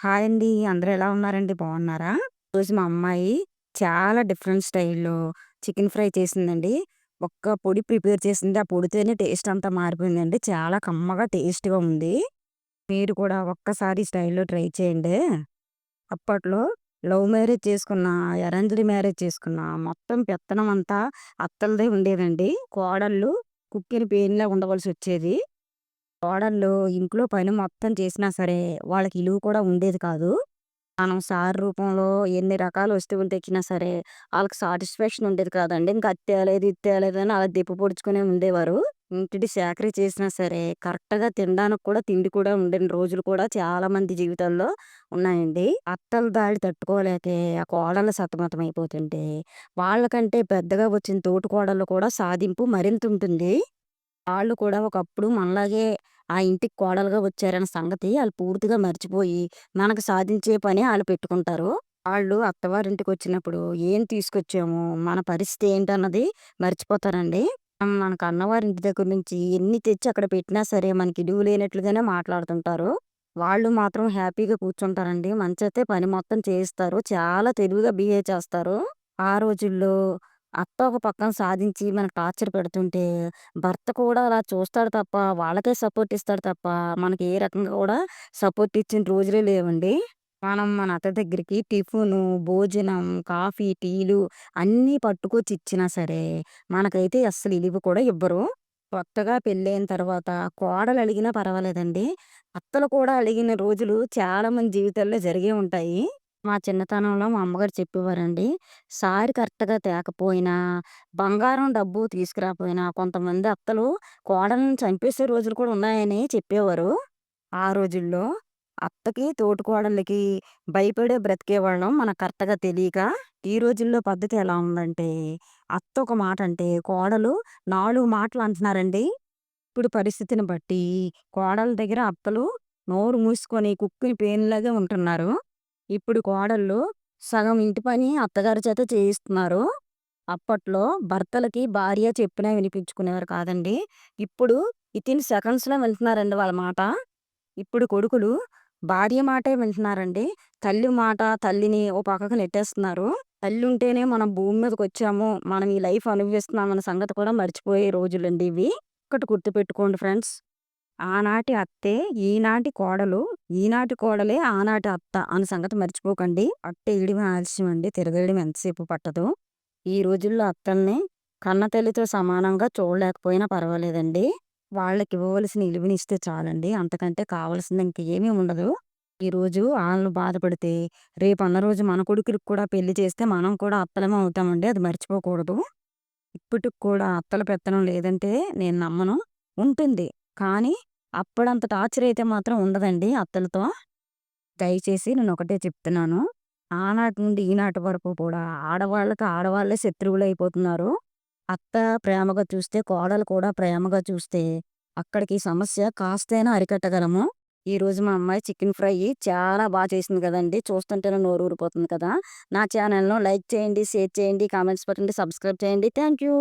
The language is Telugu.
హాయ్ అండి. అందరూ ఎలా ఉన్నారండి? బాగున్నారా? ఈరోజు మా అమ్మాయి చాలా డిఫరెంట్ స్టైల్‌లో చికెన్ ఫ్రై చేసిందండి. ఒక్క పొడి ప్రిపేర్ చేసింది. ఆ పొడితోనే టేస్ట్ అంతా మారిపోయిందండి. చాలా కమ్మగా టేస్ట్‌గా ఉంది. మీరు కూడా ఒక్కసారి స్టైల్‌లో ట్రై చేయండి. అప్పట్లో లవ్ మ్యారేజ్ చేసుకున్న, అరేంజ్డ్ మ్యారేజ్ చేసుకున్న మొత్తం పెత్తనం అంతా అత్తలదే ఉండేదండి. కోడళ్ళు కుక్కిన పేనులా ఉండవలసొచ్చేది. కోడళ్ళు ఇంట్లో పని మొత్తం చేసినా సరే వాళ్ళకి ఇలువ కూడా ఉండేది కాదు. మనం సార్ రూపంలో ఎన్ని రకాల వస్తువులు తెచ్చినా సరే ఆళ్ళకి సాటిస్ఫాక్షన్ ఉండేది కాదండి. ఇంక అది తేలేదు, ఇది తేలేదని అలా దెప్పి పొడుచుకునే ఉండేవారు. ఇంటిని చాకరీ చేసినా సరే కరెక్ట్‌గా తినడానికి కూడా తిండి కూడా ఉండని రోజులు కూడా చాలా మంది జీవితాల్లో ఉన్నాయండి. అత్తల దాడి తట్టుకోలేకే ఆ కోడళ్ళు సతమతమైపోతుంటే వాళ్ళకంటే పెద్దగా వచ్చిన తోటికోడళ్ళు కూడా సాధింపు మరింత ఉంటుంది. వాళ్ళు కూడా ఒకప్పుడు మనలాగే ఆ ఇంటికి కోడలుగా వచ్చారన్న సంగతి వాళ్ళు పూర్తిగా మర్చిపోయి మనకు సాధించే పని వాళ్ళు పెట్టుకుంటారు. వాళ్ళు అత్తవారింటికి వచ్చినప్పుడు ఏం తీసుకొచ్చాము, మన పరిస్థితి ఏంటన్నది మర్చిపోతారండి. మనకు అన్నవారింటి దగ్గర నుంచి ఎన్ని తెచ్చి అక్కడ పెట్టినా సరే మనకి డ్యూ లేనట్లుగానే మాట్లాడుతుంటారు. వాళ్ళు మాత్రం హ్యాపీగా కూర్చుంటారండి. మంచి అయితే పని మొత్తం చేయిస్తారు. చాలా తెలివిగా బిహేవ్ చేస్తారు. ఆ రోజుల్లో అత్త ఒక పక్కన సాధించి మనకు టార్చర్ పెడుతుంటే భర్త కూడా అలా చూస్తాడు తప్ప వాళ్ళకే సపోర్ట్ ఇస్తాడు తప్ప మనకి ఏ రకంగా కూడా సపోర్ట్ ఇచ్చిన రోజులే లేవండి. మనం మన అత్త దగ్గరికి టిఫిను, భోజనం, కాఫీ, టీలు అన్నీ పట్టుకొచ్చి ఇచ్చినా సరే మనకైతే అస్సలు ఇలివి కూడా ఇవ్వరు. కొత్తగా పెళ్ళైన తర్వాత కోడలు అలిగినా పర్వాలేదండి. అత్తలు కూడా అలిగిన రోజులు చాలామంది జీవితాల్లో జరిగే ఉంటాయి. మా చిన్నతనంలో మా అమ్మగారు చెప్పేవారండి. సారీ కరెక్ట్‌గా తేకపోయినా, బంగారం డబ్బు తీసుకురాపోయినా కొంతమంది అత్తలు కోడల్ని చంపేసే రోజులు కూడా ఉన్నాయని చెప్పేవారు. ఆ రోజుల్లో అత్తకి, తోటికోడళ్ళకి భయపడే బ్రతికేవాళ్ళం మనకు కరెక్ట్‌గా తెలియక ఈ రోజుల్లో పద్ధతి ఎలా ఉందంటే అత్త ఒక మాట అంటే కోడలు 4 మాటలు అంటున్నారండి. ఇప్పుడు పరిస్థితిని బట్టి కోడళ్ళ దగ్గర అత్తలు నోరు మూసుకొని కుక్కిన పేనులాగే ఉంటున్నారు. ఇప్పుడు కోడళ్ళు సగం ఇంటి పని అత్తగారి చేత చేయిస్తున్నారు. అప్పట్లో భర్తలకి భార్య చెప్పినా వినిపించుకునేవారు కాదండి. ఇప్పుడు ఇతిన్ సెకండ్స్‌లో వింటున్నారండి వాళ్ళ మాట. ఇప్పుడు కొడుకులు భార్య మాటే వింటున్నారండి. తల్లి మాట తల్లిని ఓ పక్కకు నెట్టేస్తున్నారు. తల్లి ఉంటేనే మనం భూమి మీదకొచ్చాము. మనం ఈ లైఫ్ అనుభవిస్తున్నాం అన్న సంగతి కూడా మర్చిపోయే రోజులండి ఇవి. ఒకటి గుర్తుపెట్టుకోండి ఫ్రెండ్స్. ఆనాటి అత్తే ఈనాటి కోడలు, ఈనాటి కోడలే ఆనాటి అత్త అన్న సంగతి మర్చిపోకండి. అట్టేయడమే ఆలస్యం అండి. తిరగేయడం ఎంతసేపు పట్టదు. ఈ రోజుల్లో అత్తల్ని కన్నతల్లితో సమానంగా చూడలేకపోయినా పర్వాలేదండి. వాళ్ళకి ఇవ్వవలసిన ఇలువనిస్తే చాలండి. అంతకంటే కావాల్సింది ఇంక ఏమీ ఉండదు. ఈరోజు వాళ్ళని బాధపడితే రేపు అన్న రోజు మన కొడుకులకి కూడా పెళ్ళి చేస్తే మనం కూడా అత్తలమే అవుతామండి. అది మర్చిపోకూడదు. ఇప్పటికి కూడా అత్తల పెత్తనం లేదంటే నేను నమ్మను. ఉంటుంది. కానీ అప్పుడంత టార్చర్ అయితే మాత్రం ఉండదండి అత్తలతో. దయచేసి నేను ఒకటే చెప్తున్నాను. ఆనాటి నుండి ఈనాటి వరకు కూడా ఆడవాళ్ళకి ఆడవాళ్ళే శత్రువులు అయిపోతున్నారు అత్త ప్రేమగా చూస్తే కోడలు కూడా ప్రేమగా చూస్తే అక్కడికి సమస్య కాస్తైనా అరికట్టగలము. ఈరోజు మా అమ్మాయి చికెన్ ఫ్రై చాలా బాగా చేసింది కదండి చూస్తుంటేనే నోరు ఊరిపోతుంది కదా! నా ఛానల్‌ను లైక్ చేయండి, షేర్ చేయండి, కామెంట్స్ పెట్టండి, సబ్స్క్రైబ్ చేయండి. Thank you.